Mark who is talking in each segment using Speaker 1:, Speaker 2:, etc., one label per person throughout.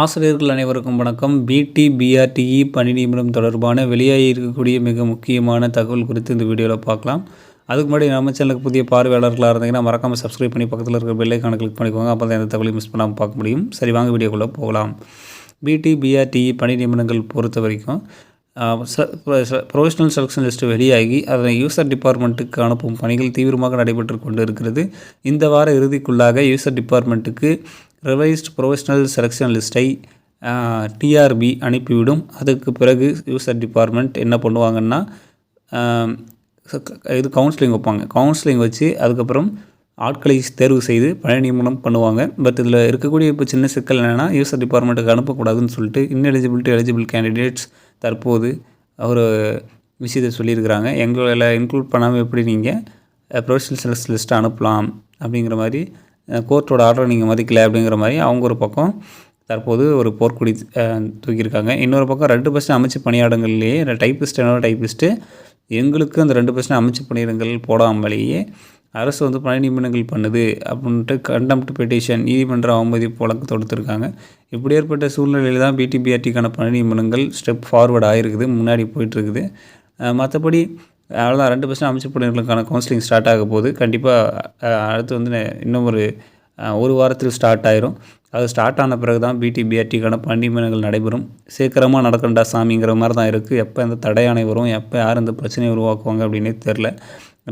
Speaker 1: ஆசிரியர்கள் அனைவருக்கும் வணக்கம். பிடி பிஆர்டிஇ பணி நியமனம் தொடர்பான வெளியாகி இருக்கக்கூடிய மிக முக்கியமான தகவல் குறித்து இந்த வீடியோவில் பார்க்கலாம். அதுக்கு முன்னாடி நம்ம சேனலுக்கு புதிய பார்வையாளர்களாக இருந்தீங்கன்னா மறக்காமல் சப்ஸ்கிரைப் பண்ணி பக்கத்தில் இருக்கிற பெல்லைக்கான கிளிக் பண்ணிக்கோங்க. அப்போ தான் எந்த தகவலையும் மிஸ் பண்ணாமல் பார்க்க முடியும். சரி வாங்க வீடியோக்குள்ளே போகலாம். பிடி பிஆர்டிஇ பணி நியமனங்கள் பொறுத்த வரைக்கும் ப்ரொஃபஷனல் செலெக்ஷன் லிஸ்ட்டு வெளியாகி அதனை யூசர் டிபார்ட்மெண்ட்டுக்கு அனுப்பும் பணிகள் தீவிரமாக நடைபெற்று கொண்டு இருக்கிறது இந்த வார இறுதிக்குள்ளாக யூசர் டிபார்ட்மெண்ட்டுக்கு ரிவைஸ்ட் ப்ரொஃபஷனல் செலெக்ஷன் லிஸ்ட்டை டிஆர்பி அனுப்பிவிடும். அதுக்கு பிறகு யூசர் டிபார்ட்மெண்ட் என்ன பண்ணுவாங்கன்னா இது கவுன்சிலிங் வைப்பாங்க. கவுன்சிலிங் வச்சு அதுக்கப்புறம் ஆட்களை தேர்வு செய்து பணி நியமனம் பண்ணுவாங்க. பட் இதில் இருக்கக்கூடிய இப்போ சின்ன சிக்கல் என்னென்னா யூசர் டிபார்ட்மெண்ட்டுக்கு அனுப்பக்கூடாதுன்னு சொல்லிட்டு இன்எலிஜிபிலிட்டி எலிஜிபிள் கேண்டிடேட்ஸ் தற்போது ஒரு விஷயத்தை சொல்லியிருக்கிறாங்க. எங்களை இன்க்ளூட் பண்ணாமல் எப்படி நீங்கள் ப்ரொஃபஷனல் செலக்ஸ் லிஸ்ட்டை அனுப்பலாம் அப்படிங்கிற மாதிரி கோர்ட்டோட ஆர்டரை நீங்கள் மதிக்கலை அப்படிங்கிற மாதிரி அவங்க ஒரு பக்கம் தற்போது ஒரு போர்க்குடி தூக்கியிருக்காங்க. இன்னொரு பக்கம் ரெண்டு பர்சன்ட் அமைச்சு பணியாடங்கள்லேயே டைப்பிஸ்ட் என்னோட டைப்பிஸ்ட்டு எங்களுக்கு அந்த ரெண்டு பர்சன்ட் அமைச்சு பணியிடங்கள் போடாமலேயே அரசு வந்து பணி நியமனங்கள் பண்ணுது அப்படின்ட்டு கண்டம்ட் பெட்டிஷன் நீதிமன்ற அவமதிப்பு வழக்கு தொடுத்துருக்காங்க. இப்படி ஏற்பட்ட சூழ்நிலையில் தான் பிடிபிஆர்டிக்கான பணி நியமனங்கள் ஸ்டெப் ஃபார்வர்ட் ஆகிருக்குது முன்னாடி போயிட்டுருக்குது மற்றபடி அவ்வளோதான் ரெண்டு பர்சன்ட் அமைச்சு பிள்ளைங்களுக்கான கவுன்சிலிங் ஸ்டார்ட் ஆக போகுது. கண்டிப்பாக அடுத்து வந்து இன்னும் ஒரு ஒரு வாரத்தில் ஸ்டார்ட் ஆயிரும். அது ஸ்டார்ட் ஆன பிறகு தான் பிடி பிஆர்டிக்கான பண்டிமனங்கள் நடைபெறும். சீக்கிரமாக நடக்கண்டா சாமிங்கிற மாதிரி தான் இருக்குது எப்போ இந்த தடையானை வரும் எப்போ யார் இந்த பிரச்சனையை உருவாக்குவாங்க அப்படின்னே தெரில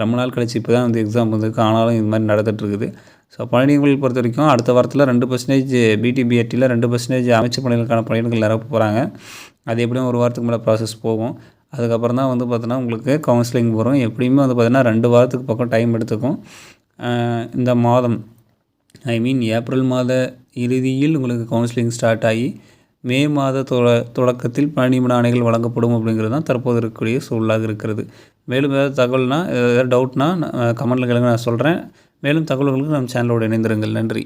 Speaker 1: ரொம்ப நாள் கழிச்சு இப்போ தான் வந்து எக்ஸாம் வந்திருக்கு. ஆனாலும் இது மாதிரி நடந்துகிட்ருக்குது ஸோ பணிகள் பொறுத்த வரைக்கும் அடுத்த வாரத்தில் ரெண்டு பர்சன்டேஜ் பிடி பிஆர்டியில் ரெண்டு பர்சன்டேஜ் அமைச்சு பணிகளுக்கான பணியிடங்கள் நிரப்ப போகிறாங்க அது எப்படியும் ஒரு வாரத்துக்கு மேலே ப்ராசஸ் போகும். அதுக்கப்புறம் தான் வந்து பார்த்தோன்னா உங்களுக்கு கவுன்சிலிங் வரும். எப்படியுமே வந்து பார்த்திங்கன்னா ரெண்டு வாரத்துக்கு பக்கம் டைம் எடுத்துக்கும். இந்த மாதம் ஐ மீன் ஏப்ரல் மாத இறுதியில் உங்களுக்கு கவுன்சிலிங் ஸ்டார்ட் ஆகி மே மாத தொட தொடக்கத்தில் பணிமன ஆணைகள் வழங்கப்படும் அப்படிங்கிறது தான் தற்போது இருக்கக்கூடிய சூழலாக இருக்கிறது. மேலும் ஏதாவது தகவல்னால் ஏதாவது டவுட்னா கமெண்ட்டில் கேளுங்க நான் சொல்கிறேன் மேலும் தகவல்களுக்கு நம்ம சேனலோடு இணைந்திருங்கள். நன்றி.